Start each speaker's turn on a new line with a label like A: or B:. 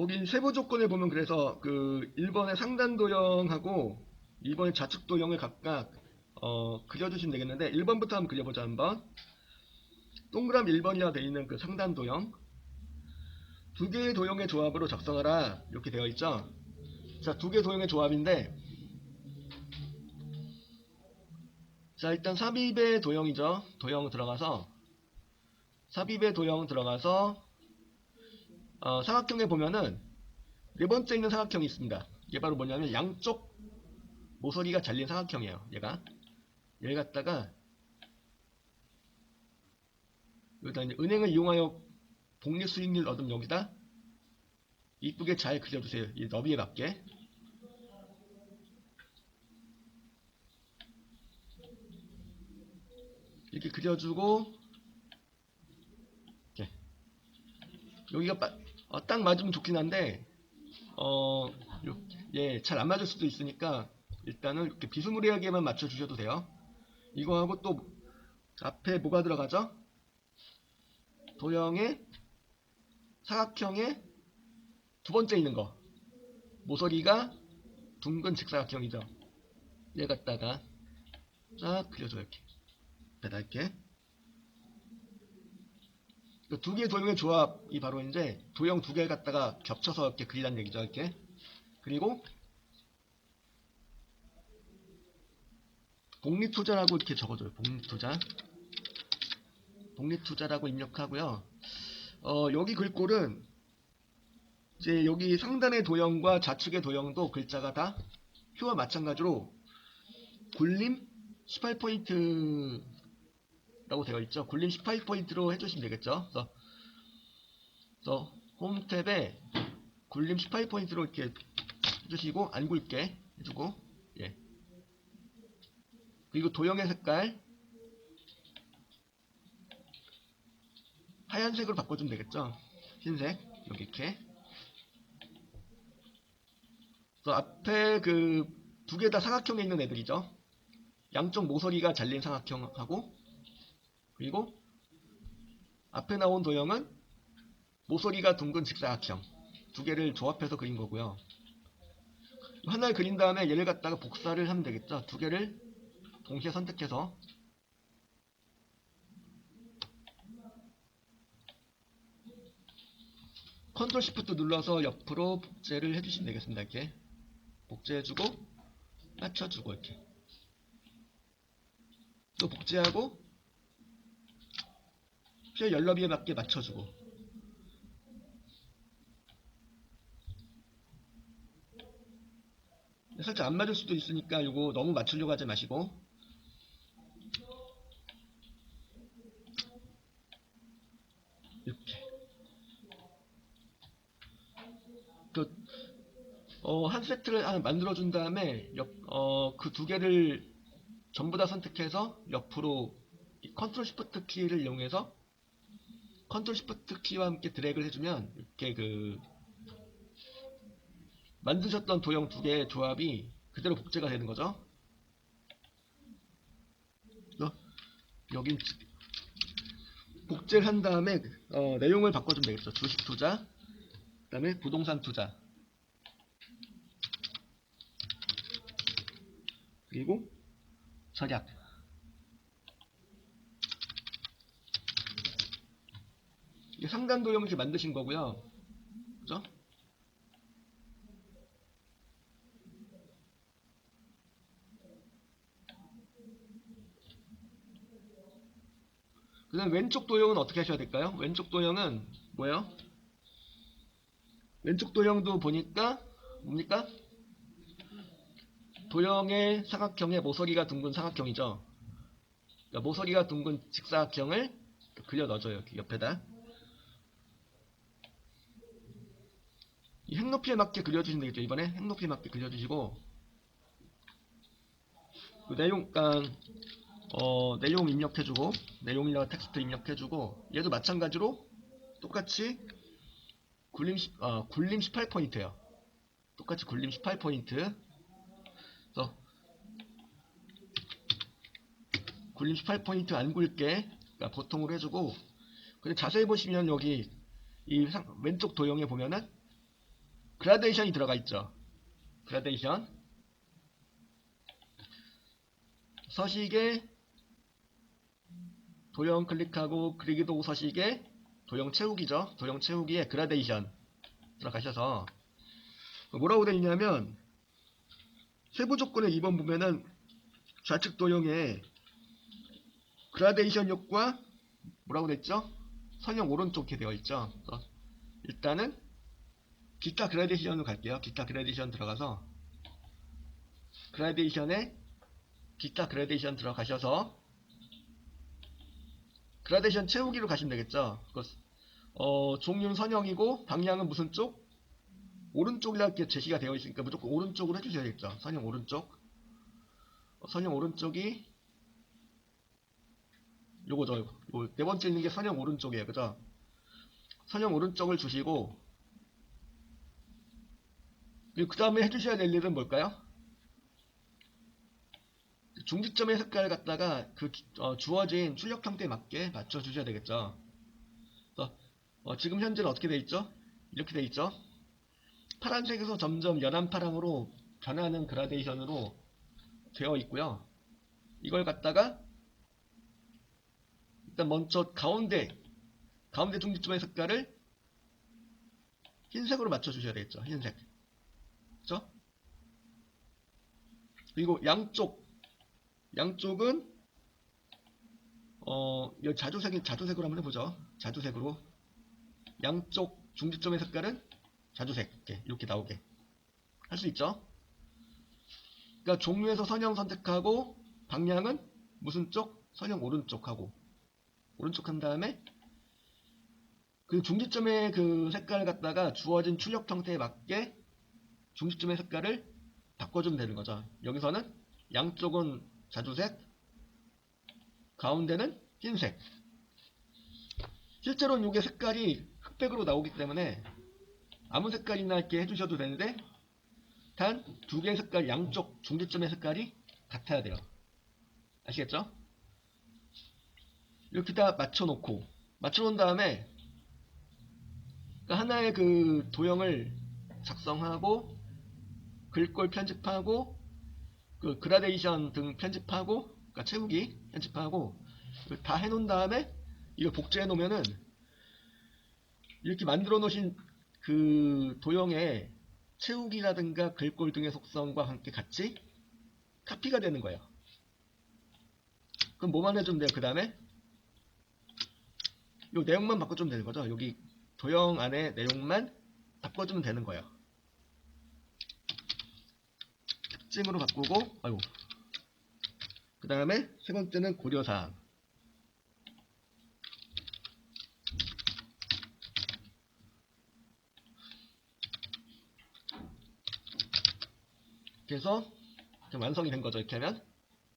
A: 거기 세부 조건을 보면 그래서 그 1번의 상단 도형하고 2번의 좌측 도형을 각각 어, 그려주시면 되겠는데 1번부터 한번 그려보자 한번. 동그람 1번이라 되어 있는 그 상단 도형. 두 개의 도형의 조합으로 작성하라. 이렇게 되어 있죠? 자 두 개의 도형의 조합인데 자 일단 삽입의 도형이죠? 도형 들어가서 삽입의 도형 들어가서 어, 사각형에 보면은 네 번째 있는 사각형이 있습니다. 이게 바로 뭐냐면 양쪽 모서리가 잘린 사각형이에요. 얘가 얘를 갖다가 여기다 이제 은행을 이용하여 복리 수익률 얻은 여기다 이쁘게 잘 그려주세요. 이 너비에 맞게. 이렇게 그려주고 이렇게 여기가 빠- 어, 딱 맞으면 좋긴 한데 어, 예, 잘 안 맞을 수도 있으니까 일단은 이렇게 비스무리하게만 맞춰 주셔도 돼요. 이거 하고 또 앞에 뭐가 들어가죠? 도형의 사각형의 두 번째 있는 거 모서리가 둥근 직사각형이죠. 얘 갖다가 쫙 그려줘요 이렇게 배달게 그 두 개의 도형의 조합이 바로 이제 도형 두 개를 갖다가 겹쳐서 이렇게 그리란 얘기죠 이렇게. 그리고 복리투자라고 이렇게 적어줘요 복리투자. 복리투자라고 입력하고요. 어, 여기 글꼴은 이제 여기 상단의 도형과 좌측의 도형도 글자가 다 표와 마찬가지로 굴림 18포인트 라고 되어 있죠. 굴림 18포인트로 해주시면 되겠죠. 그래서, 그래서 홈 탭에 굴림 18포인트로 이렇게 해주시고 안 굵게 해주고 예. 그리고 도형의 색깔 하얀색으로 바꿔주면 되겠죠. 흰색 여기 이렇게 그래서 앞에 그 두 개 다 사각형에 있는 애들이죠. 양쪽 모서리가 잘린 사각형하고 그리고 앞에 나온 도형은 모서리가 둥근 직사각형 두 개를 조합해서 그린 거고요. 하나를 그린 다음에 얘를 갖다가 복사를 하면 되겠죠. 두 개를 동시에 선택해서 컨트롤 시프트 눌러서 옆으로 복제를 해주시면 되겠습니다. 이렇게 복제해주고 맞춰주고 이렇게 또 복제하고 표 연러비에 맞게 맞춰주고. 살짝 안 맞을 수도 있으니까 이거 너무 맞추려고 하지 마시고. 이렇게. 그, 어, 한 세트를 하나 만들어준 다음에 어, 그 두 개를 전부 다 선택해서 옆으로 이 컨트롤 시프트 키를 이용해서 컨트롤 시프트 키와 함께 드래그를 해주면 이렇게 그 만드셨던 도형 두 개의 조합이 그대로 복제가 되는 거죠. 그래서 여긴 복제를 한 다음에 어, 내용을 바꿔주면 되겠죠. 주식 투자, 그 다음에 부동산 투자, 그리고 절약. 이게 상단 도형 이렇게 만드신 거고요. 그죠? 그 다음 왼쪽 도형은 어떻게 하셔야 될까요? 왼쪽 도형은 뭐예요? 왼쪽 도형도 보니까 뭡니까? 도형의 사각형의 모서리가 둥근 사각형이죠. 그러니까 모서리가 둥근 직사각형을 그려 넣어줘요. 옆에다. 행높이에 맞게 그려주시면 되겠죠. 이번에 행높이에 맞게 그려주시고 그 내용, 그러니까 어, 내용 입력해주고 내용이나 텍스트 입력해주고 얘도 마찬가지로 똑같이 굴림, 십- 어, 굴림 18포인트예요. 똑같이 굴림 18포인트. 그래서 굴림 18포인트 안 굵게 그러니까 보통으로 해주고 근데 자세히 보시면 여기 이 상- 왼쪽 도형에 보면은 그라데이션이 들어가 있죠. 그라데이션. 서식에 도형 클릭하고 그리기 도구 서식에 도형 채우기죠. 도형 채우기에 그라데이션 들어가셔서 뭐라고 되어 있냐면 세부 조건의 2번 보면은 좌측 도형에 그라데이션 효과 뭐라고 됐죠? 선형 오른쪽에 되어 있죠. 일단은 기타 그라데이션으로 갈게요. 기타 그라데이션 들어가서 그라데이션에 기타 그라데이션 들어가셔서 그라데이션 채우기로 가시면 되겠죠. 그, 어, 종류는 선형이고 방향은 무슨 쪽? 오른쪽이라고 제시가 되어 있으니까 무조건 오른쪽으로 해주셔야겠죠. 선형 오른쪽. 어, 선형 오른쪽이 요거죠. 요거 네 번째 있는 게 선형 오른쪽이에요. 그죠? 선형 오른쪽을 주시고 그 다음에 해주셔야 될 일은 뭘까요? 중지점의 색깔 갖다가 그 주- 어, 주어진 출력 형태에 맞게 맞춰 주셔야 되겠죠. 그래서 어, 지금 현재는 어떻게 돼 있죠? 이렇게 돼 있죠. 파란색에서 점점 연한 파랑으로 변하는 그라데이션으로 되어 있고요. 이걸 갖다가 일단 먼저 가운데 가운데 중지점의 색깔을 흰색으로 맞춰 주셔야 되겠죠. 흰색. 그죠? 그리고 양쪽 양쪽은 어, 이 자주색 자주색으로 한번 해보죠. 자주색으로 양쪽 중지점의 색깔은 자주색 이렇게, 이렇게 나오게 할 수 있죠. 그러니까 종류에서 선형 선택하고 방향은 무슨 쪽? 선형 오른쪽 하고 오른쪽 한 다음에 그 중지점의 그 색깔을 갖다가 주어진 출력 형태에 맞게 중지점의 색깔을 바꿔주면 되는 거죠. 여기서는 양쪽은 자주색, 가운데는 흰색. 실제로는 이게 색깔이 흑백으로 나오기 때문에 아무 색깔이나 이렇게 해주셔도 되는데 단 두 개의 색깔 양쪽 중지점의 색깔이 같아야 돼요. 아시겠죠? 이렇게 다 맞춰놓고 맞춰놓은 다음에 그 하나의 그 도형을 작성하고 글꼴 편집하고 그 그라데이션 등 편집하고 그러니까 채우기 편집하고 그다 해놓은 다음에 이걸 복제해 놓으면은 이렇게 만들어 놓으신 그 도형의 채우기라든가 글꼴 등의 속성과 함께 같이 카피가 되는 거예요. 그럼 뭐만 해주면 돼요? 그 다음에 요 내용만 바꿔주면 되는 거죠. 여기 도형 안에 내용만 바꿔주면 되는 거예요. 특징으로 바꾸고, 아이고. 그 다음에 세 번째는 고려사항. 그래서 좀 완성이 된 거죠. 이렇게 하면.